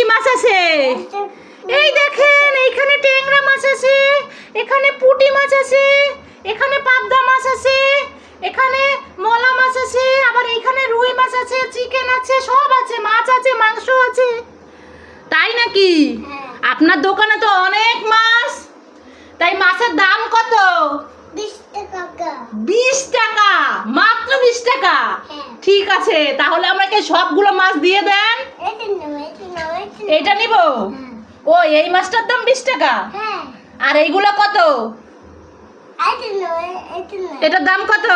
কি মাছ আছে? এই দেখেন এইখানে ট্যাংরা মাছ আছে এখানে পুটি মাছ আছে এখানে পাবদা মাছ আছে এখানে মলা মাছ আছে আবার এইখানে রুই মাছ আছে চিকেন আছে সব আছে মাছ আছে মাংস আছে। তাই নাকি? আপনার দোকানে তো অনেক মাছ। তাই মাছের দাম কত? বিশ টাকা। মাত্র বিশ টাকা? হ্যাঁ। ঠিক আছে তাহলে আমাকে সবগুলো মাছ দিয়ে দেন। এটা নিব ও এই মাছটার দাম বিশ টাকা? হ্যাঁ। আর এইগুলো কত? এটার দাম কত?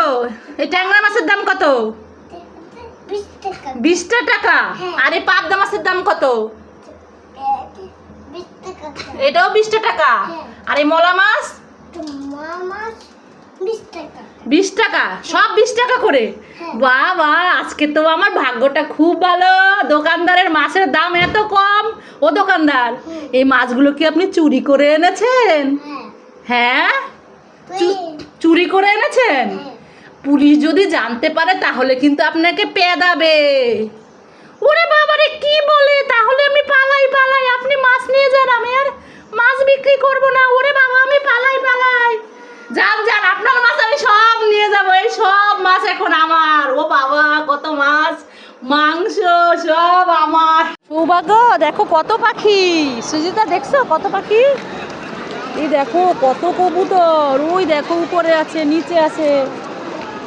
এই ট্যাংরা মাছের দাম কত? বিশটা টাকা। হ্যাঁ। আর এই পাবদা মাছের দাম কত? এটাও বিশটা টাকা? হ্যাঁ। আর এই মলা মাছ? বিশ টাকা। সব বিশ টাকা করে? হ্যাঁ। বাহ বাহ আজকে তো আমার ভাগ্যটা খুব ভালো। দোকানদারের মাছের দাম এত কম। ও দোকানদার এই মাছগুলো কি আপনি চুরি করে এনেছেন? হ্যাঁ। হ্যাঁ? চুরি করে এনেছেন? হ্যাঁ। পুলিশ যদি জানতে পারে তাহলে কিন্তু আপনাকে পেদাবে ওরে বাবারে কি বলে? তাহলে আমি পালাই পালাই। আপনি মাছ নিয়ে যান আমি আর মাছ বিক্রি করব না, ওরে বাবা, আমি পালাই পালাই। যান যান, আপনার মাছ আমি সব নিয়ে যাব, এই সব মাছ এখন আমার। ও বাবা, কত মাছ, মাংস সব আমার। সৌভাগ্য, দেখো কত পাখি। সুজিতা, দেখছ কত পাখি? এই দেখো কত কবুতর। ওই দেখো, উপরে আছে, নিচে আছে।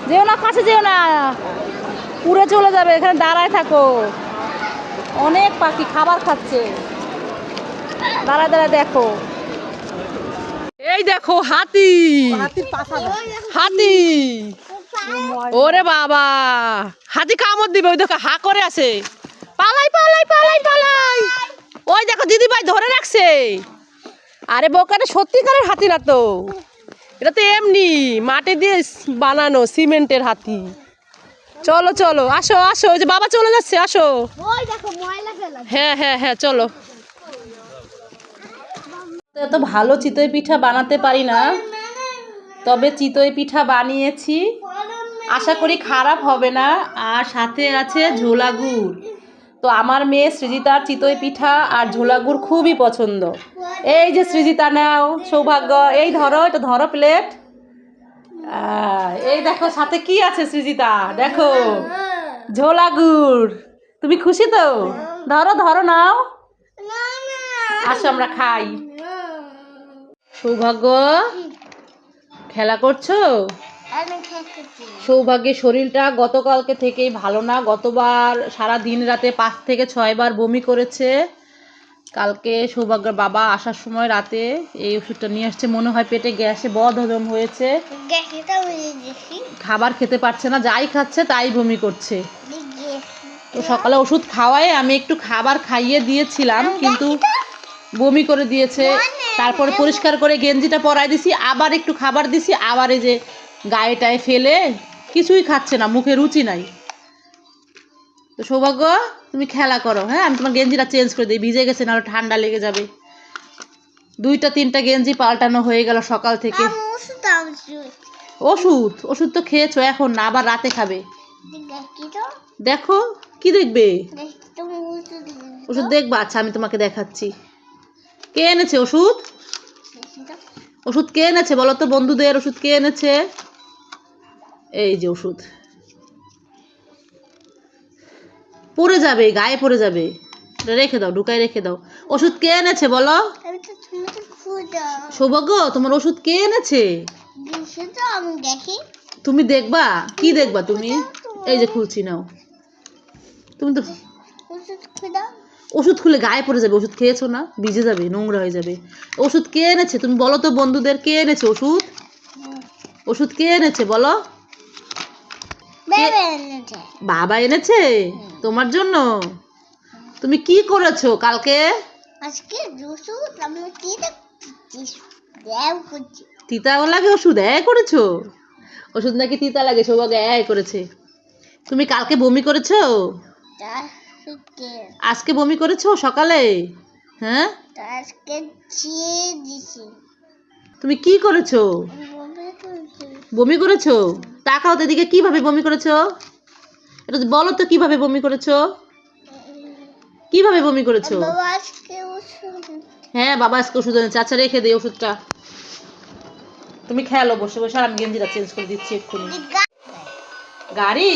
যেও না কাছে যেও না। উড়ে চলে যাবে, এখানে দাঁড়ায় থাকো। অনেক পাখি খাবার খাচ্ছে। দাঁড়ায় দাঁড়ায় দেখো। এই দেখো হাতি। হাতি। ওরে বাবা। হাতি কামড় দিবে ওই দেখো হা করে আছে। পালাই পালাই পালাই পালাই। ওই দেখো দিদি ভাই ধরে রাখছে। আরে বোকারে সত্যিকারের হাতি না তো। এটা তো এমনি মাটি দিয়ে বানানো সিমেন্টের হাতি। চলো চলো আসো আসো ওই যে বাবা চলে যাচ্ছে আসো। ওই দেখো ময়লা ফেলা হ্যাঁ হ্যাঁ হ্যাঁ চলো। এত ভালো চিতই পিঠা বানাতে পারি না। তবে চিতই পিঠা বানিয়েছি। আশা করি খারাপ হবে না। আর সাথে আছে ঝোলা গুড়। তো আমার মেয়ে সৃজিতার চিতই পিঠা আর ঝোলা গুড় খুবই পছন্দ। এই যে সৃজিতা, নাও, সৌভাগ্য। এই ধরো, এটা ধরো প্লেট এই দেখো, সাথে কি আছে সৃজিতা? দেখো, ঝোলা গুড়। তুমি খুশি তো? ধরো ধরো, নাও। আসো, আমরা খাই। সৌভাগ্য? খেলা করছ? সৌভাগ্যের শরীরটা গতকালকে থেকেই ভালো না গতবার সারা দিন রাতে পাঁচ থেকে ছয়বার বমি করেছে। কালকে সৌভাগ্যের বাবা আসার সময় রাতে এই ওষুধটা নিয়ে আসছে মনে হয় পেটে গ্যাসে বদ হজম হয়েছে খাবার খেতে পারছে না যাই খাচ্ছে তাই বমি করছে। তো সকালে ওষুধ খাওয়ায় আমি একটু খাবার খাইয়ে দিয়েছিলাম কিন্তু বমি করে দিয়েছে। তারপরে পরিষ্কার করে গেঞ্জিটা পরাই দিছি আবার একটু খাবার দিছি আবার এই যে গায়েটায় ফেলে কিছুই খাচ্ছে না মুখে রুচি নাই। তো সৌভাগ্য তুমি খেলা করো হ্যাঁ? আমি তোমার গেঞ্জিটা চেঞ্জ করে দিই ভিজে গেছে নাহলে ঠান্ডা লেগে যাবে। দুইটা তিনটা গেঞ্জি পাল্টানো হয়ে গেল সকাল থেকে। ওষুধ ওষুধ? তো খেয়েছো এখন না আবার রাতে খাবে। দেখো কি দেখবে? ওষুধ দেখবা? আচ্ছা আমি তোমাকে দেখাচ্ছি। কে এনেছে ওষুধ? ওষুধ কে এনেছে? বলো তো বন্ধুদের ওষুধ কে এনেছে? এই যে ওষুধ। পড়ে যাবে গায়ে পড়ে যাবে। রেখে দাও ঢুকাই রেখে দাও। ওষুধ কে এনেছে বলো? সৌভাগ্য তোমার ওষুধ কে এনেছে? তুমি দেখবা? কি দেখবা তুমি? এই যে খুলছি নাও। তুমি তো ওষুধ খুলে গায়ে পড়ে যাবে ওষুধ খেয়েছো না? ভিজে যাবে নোংরা হয়ে যাবে। ওষুধ কে এনেছে? তুমি বলো তো বন্ধুদের কে এনেছে ওষুধ? ওষুধ কে এনেছে বলো? বাবা এনেছে। তোমার জন্য? তুমি কি করেছ কালকে? আজকে তিতা লাগে ওষুধ এ করেছ? ওষুধ নাকি তিতা লাগে সৌভাগ্য এ করেছে। তুমি কালকে বমি করেছ? আজকে বমি করেছ সকালে? হ্যাঁ? আজকে তুমি কি করেছ? বমি করেছ। টাকাও তো এদিকে কীভাবে বমি করেছ? এটা বলো তো কীভাবে বমি করেছ? কীভাবে বমি করেছ? বাবা আজকে ওষুধ হ্যাঁ বাবা আজকে ওষুধ এনেছে। আচ্ছা রেখে দে ওষুধটা। তুমি খেয়ালো বসে বসে আর আমি গেঞ্জিটা চেঞ্জ করে দিচ্ছি এক্ষুনি। গাড়ি?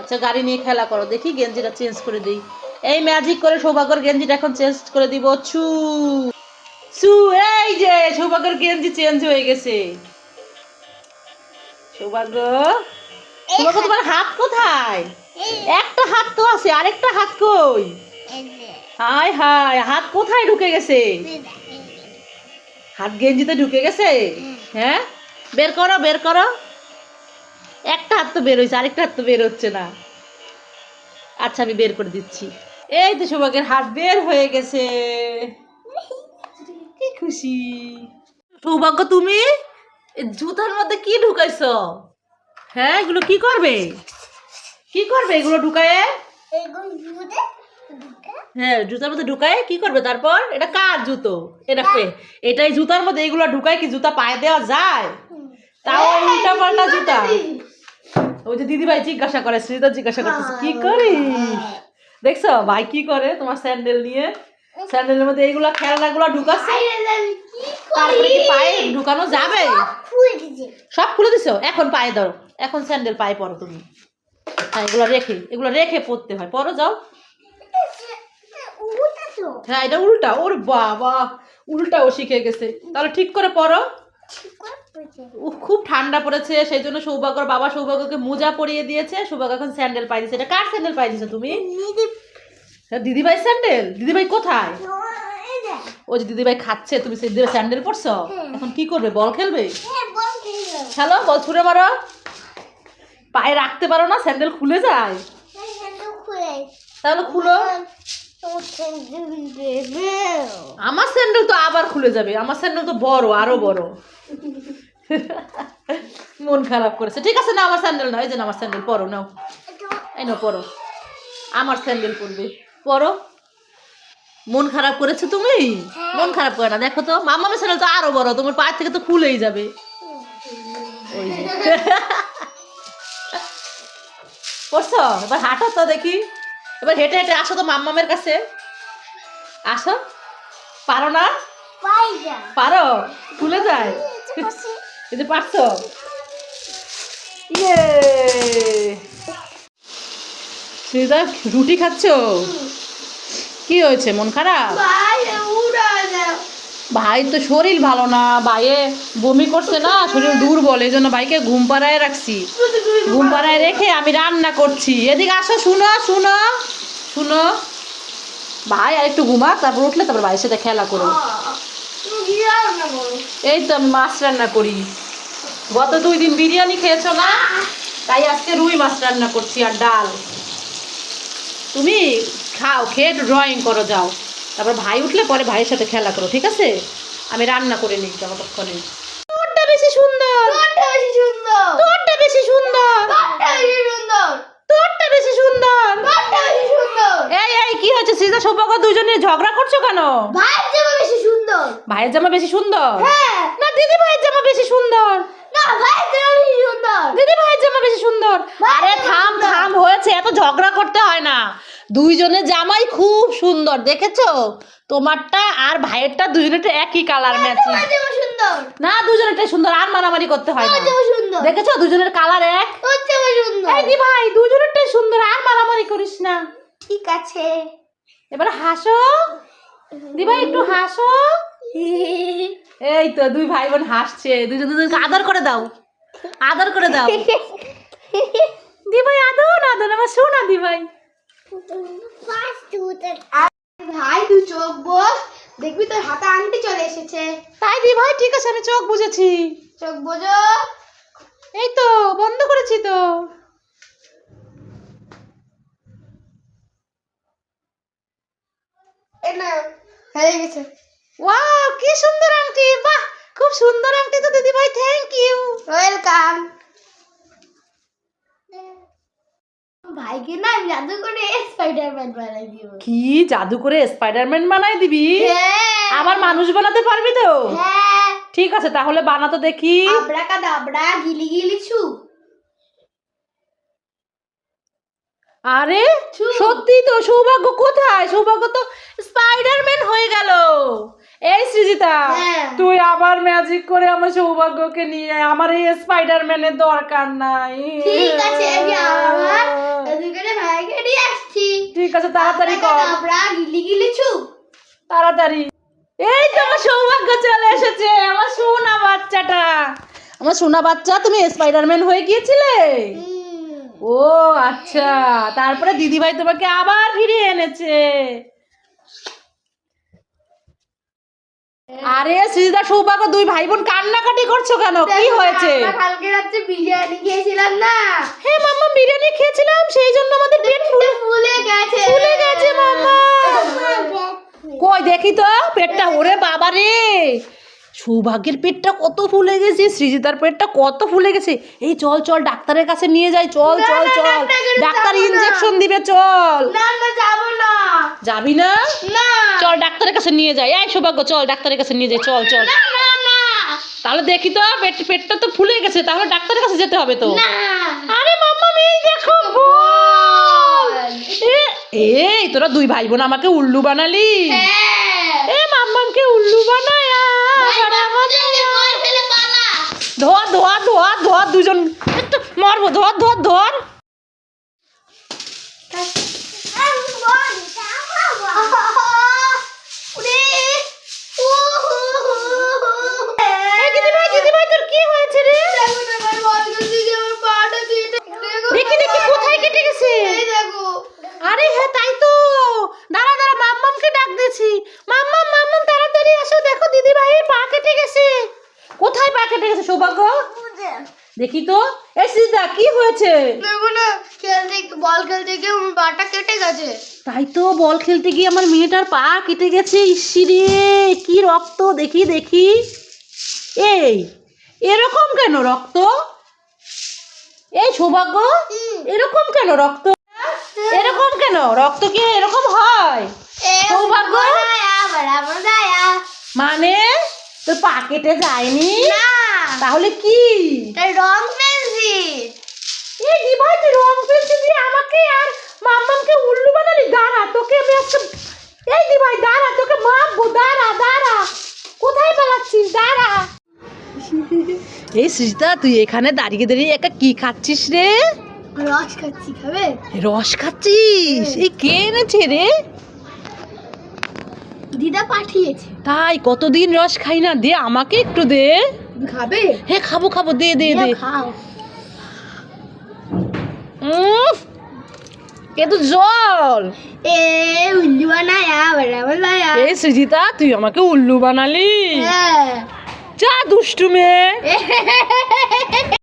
আচ্ছা গাড়ি নিয়ে খেলা করো দেখি গেঞ্জিটা চেঞ্জ করে দিই। এই ম্যাজিক করে সৌভাগ্যর গেঞ্জিটা এখন চেঞ্জ করে দিব ছু। ছু এই যে সৌভাগ্যর গেঞ্জি চেঞ্জ হয়ে গেছে। সৌভাগ্য সৌভাগ্য তোমার হাত কোথায়? একটা হাত তো আছে আরেকটা হাত কই? হায় হায় হাত কোথায় ঢুকে গেছে? হাত গেঞ্জিতে ঢুকে গেছে? হ্যাঁ? বের করো বের করো। তো বের হয়েছে আরেকটা হাত তো বের হচ্ছে না। আচ্ছা আমি বের করে দিচ্ছি। এই তো সৌভাগ্যের হাত বের হয়ে গেছে। কি খুশি। সৌভাগ্য তুমি? জুতার মধ্যে কি ঢুকাইছো? হ্যাঁ এগুলো কি করবে? কি করবে এগুলো ঢুকায়ে? হ্যাঁ জুতার মধ্যে ঢুকায় কি করবে তারপর? এটা কার জুতো? এটা এটাই জুতার মধ্যে এগুলো ঢুকায় কি জুতা পায়ে দেওয়া যায়? তাও উল্টা পাল্টা জুতা ওই যে দিদি ভাই জিজ্ঞাসা করে শ্রীতা জিজ্ঞাসা করতেছে কি করিস? দেখছ ভাই কি করে তোমার স্যান্ডেল নিয়ে? স্যান্ডেলের মধ্যে এইগুলা খেলনাগুলো ঢুকাচ্ছে তারপরে কি পায়ে ঢুকানো যাবে? সব খুলে দিছো? এখন পায়ে ধরো। এখন স্যান্ডেল পায়ে পরো তুমি। হ্যাঁ এগুলো রেখে এগুলো রেখে পরতে হয়। পরো যাও। হ্যাঁ এটা উল্টা। ওর বাবা উল্টাও শিখে গেছে। তাহলে ঠিক করে পড়ো খুব ঠান্ডা পড়েছে সেই জন্য সৌভাগ্যর বাবা সৌভাগ্যকে মোজা পরিয়ে দিয়েছে সৌভাগ্য এখন স্যান্ডেল পাই দিয়েছে এটা কার স্যান্ডেল পাই দিয়েছ তুমি হ্যাঁ, দিদিভাই স্যান্ডেল? দিদিভাই কোথায়? যে। ও যে দিদিভাই খাচ্ছে তুমি সেই দিদিভাই স্যান্ডেল পরছো? এখন কি করবে? বল খেলবে? হ্যালো বল ছুড়ে মারো। পায়ে রাখতে পারো না স্যান্ডেল খুলে যায়। তাহলে খুলো। আমার স্যান্ডেল তো আবার খুলে যাবে। আমার স্যান্ডেল তো বড় আরও বড়। মন খারাপ করেছে। ঠিক আছে না আমার স্যান্ডেল না এই যে আমার স্যান্ডেল পরো নাও। এই নাও পরো। আমার স্যান্ডেল পরবে। পরো। মন খারাপ করেছে তুমি? মন খারাপ করে না। দেখো তো মামামের স্যান্ডেল তো আরও বড় তোমার পায়ের থেকে তো খুলেই যাবে। ওই পড়ছো? এবার হাঁটো তো দেখি। এবার হেঁটে হেঁটে আসো তো মাম্মামের কাছে। আসো। পারো না? পারো? খুলে যায়। যে পারছ? ইয়ে! শ্রীদা রুটি খাচ্ছ? কি হয়েছে? মন খারাপ? ভাই তো শরীর ভালো না। ভাইয়ে বমি করছে না? শরীর দুর্বল। এই জন্য ভাইকে ঘুম পাড়ায় রাখছি। ঘুম পাড়ায় রেখে আমি রান্না করছি। এদিকে আসো শুনো শুনো শুনো। ভাই আর একটু ঘুমাক তারপর উঠলে তারপর ভাইয়ের সাথে খেলা করো। বলো এই তো আমি মাছ রান্না করি। গত দুই দিন বিরিয়ানি খেয়েছো না? তাই আজকে রুই মাছ রান্না করছি আর ডাল। তুমি খাও খেয়ে ড্রয়িং করো যাও। তারপর ভাই উঠলে পরে ভাইয়ের সাথে খেলা করো ঠিক আছে? আমি রান্না করে নিই ততক্ষণে তোরটা বেশি সুন্দর। তোরটা বেশি সুন্দর। তোরটা বেশি সুন্দর। তোরটা বেশি সুন্দর। তোরটা বেশি সুন্দর। তোরটা বেশি সুন্দর। এই এই কি হয়েছে? দুজনে ঝগড়া করছ কেন? জামা বেশি সুন্দর। ভাইয়ের জামা বেশি সুন্দর? হ্যাঁ। না দিদি ভাইয়ের জামা বেশি সুন্দর। না ভাইয়ের জামা বেশি সুন্দর। দিদি ভাইয়ের জামা বেশি সুন্দর। আরে থাম। থাম হয়েছে এত ঝগড়া করতে হয় না। দুইজনের জামাই খুব সুন্দর দেখেছ? তোমারটা আর ভাইয়েরটা দুজনেরটা একই কালার ম্যাচিং না দুজনেরটাই সুন্দর আর মারামারি করতে হয় না। দেখেছ? দুজনের কালার এক। এই দি ভাই দুজনেরটাই সুন্দর আর মারামারি করিস না। ঠিক আছে। এবার হাসো। দি ভাই একটু হাসো। এই তো দুই ভাই বোন হাসছে। দুজন দুজনকে আদর করে দাও। আদর করে দাও। দি ভাই আদর আদর। আমার শোনা দি ভাই ভাই তুই চোখ বস। দেখবি তোর হাতে আংটি চলে এসেছে। তাই দি ভাই ঠিক আছে আমি চোখ বুঝেছি চোখ বোঝো। এই তো বন্ধ করেছি তো এ না হয়ে গেছে। ওয়াও কি সুন্দর আংটি বাহ খুব সুন্দর আংটি তো দিদি ভাই থ্যাংক ইউ ওয়েলকাম ভাইকে না আমি জাদু করে স্পাইডারম্যান বানাই দিব। কি জাদু করে স্পাইডারম্যান বানাই দিবি? হ্যাঁ। আবার মানুষ বানাতে পারবি তো? হ্যাঁ। ঠিক আছে তাহলে বানাতো দেখি। আবড়া কাদাবড়া গিলি গিলি ছু। আরে সত্যি তো সৌভাগ্য কোথায়? সৌভাগ্য তো স্পাইডারম্যান হয়ে গেল। এই সৃজিতা হ্যাঁ। তুই আবার ম্যাজিক করে আমার সৌভাগ্যকে নিয়ে আয়। আমার এই স্পাইডারম্যানের দরকার নাই। ঠিক আছে আমি আমার ভাইকে নিয়ে আসছি। ঠিক আছে তাড়াতাড়ি কর। আমরা গিলি গিলি ছু তাড়াতাড়ি। এই তো আমার সৌভাগ্য চলে এসেছে আমার সোনা বাচ্চাটা। আমার সোনা বাচ্চা তুমি স্পাইডারম্যান হয়ে গিয়েছিলে? ও আচ্ছা। তারপরে দিদিভাই তোমাকে আবার ফিরিয়ে এনেছে। আরে সৃজিতা সৌভাগ্য দুই ভাই বোন কান্নাকাটি করছ কেন? কি হয়েছে? কালকে রাত্রে বিরিয়ানি খেয়েছিলাম না? হ্যাঁ মাম্মা বিরিয়ানি খেয়েছিলাম সেই জন্য আমাদের পেট ফুলে ফুলে গেছে। ফুলে গেছে মাম্মা। কই দেখি তো পেটটা ওরে বাবা রে সৌভাগ্যের পেটটা কত ফুলে গেছে সৃজিতার পেটটা কত ফুলে গেছে। এই চল চল ডাক্তারের কাছে নিয়ে যাই চল চল চল। ডাক্তার ইনজেকশন দিবে চল। যাব না। চল ডাক্তারের কাছে নিয়ে যাই। এই সৌভাগ্য চল ডাক্তারের কাছে নিয়ে যাই চল চল। তাহলে দেখি তো পেট পেটটা তো ফুলে গেছে তাহলে ডাক্তারের কাছে যেতে হবে তো। আরে মাম্মা এই দেখো এই তোরা দুই ভাই বোন আমাকে উল্লু বানালি। হ্যাঁ। এ মাম্মামকে উল্লু বানায়া ধর ধর ধর ধর দুজন মারবো ধর ধর ধর এই দিদিভাই দিদিভাই তোর কি হয়েছে রে দেখি দেখি কোথায় কেটে গেছে আরে হ্যাঁ তাই তো দাঁড়া দাঁড়া মাম্মামকে ডাক দিয়েছি মাম্মাম মাম্মাম তাড়াতাড়ি আসো দেখো দিদিভাইয়ের পা কেটে গেছে কোথায় পা কেটে গেছে সৌভাগ্য দেখি তো। এই সিদা কি হয়েছে? খেলতে বল খেলতে গিয়ে আমার পাটা কেটে গেছে। তাই তো বল খেলতে গিয়ে আমার মেয়েটার পা কেটে গেছে ইসিরে কি রক্ত? দেখি দেখি। এই এরকম কেন রক্ত? এই সৌভাগ্য এরকম কেন রক্ত? এরকম কেন? রক্ত কি এরকম হয়? সৌভাগ্য? মানে তোর পা কেটে যায়নি? না। তাহলে কি? তাই রং পেন্সি। এই দিভাই তুই রং পেন্সিল দিয়ে আমাকে আর মাম্মামকে উল্লু বানালি? দাঁড়া তোকে আমি আজকে এই দিভাই দাঁড়া তোকে মারবো। দাঁড়া দাঁড়া। কোথায় পালাচ্ছিস? দাঁড়া। এই সৃজিতা তুই এখানে দাঁড়িয়ে দাঁড়িয়ে একা কি খাচ্ছিস রে? রস খাচ্ছি খাবে? রস খাচ্ছিস? এই কে এনেছে রে? দিদা পাঠিয়েছে। তাই কতদিন রস খাই না দে আমাকে একটু দে। খাবে? হ্যাঁ খাব খাব দে দে দে। খাও। এ তো জল। এ উল্লু বানায়া বরাবর সুজিতা এই তুই আমাকে উল্লু বানালি। হ্যাঁ। যা দুষ্টু মেয়ে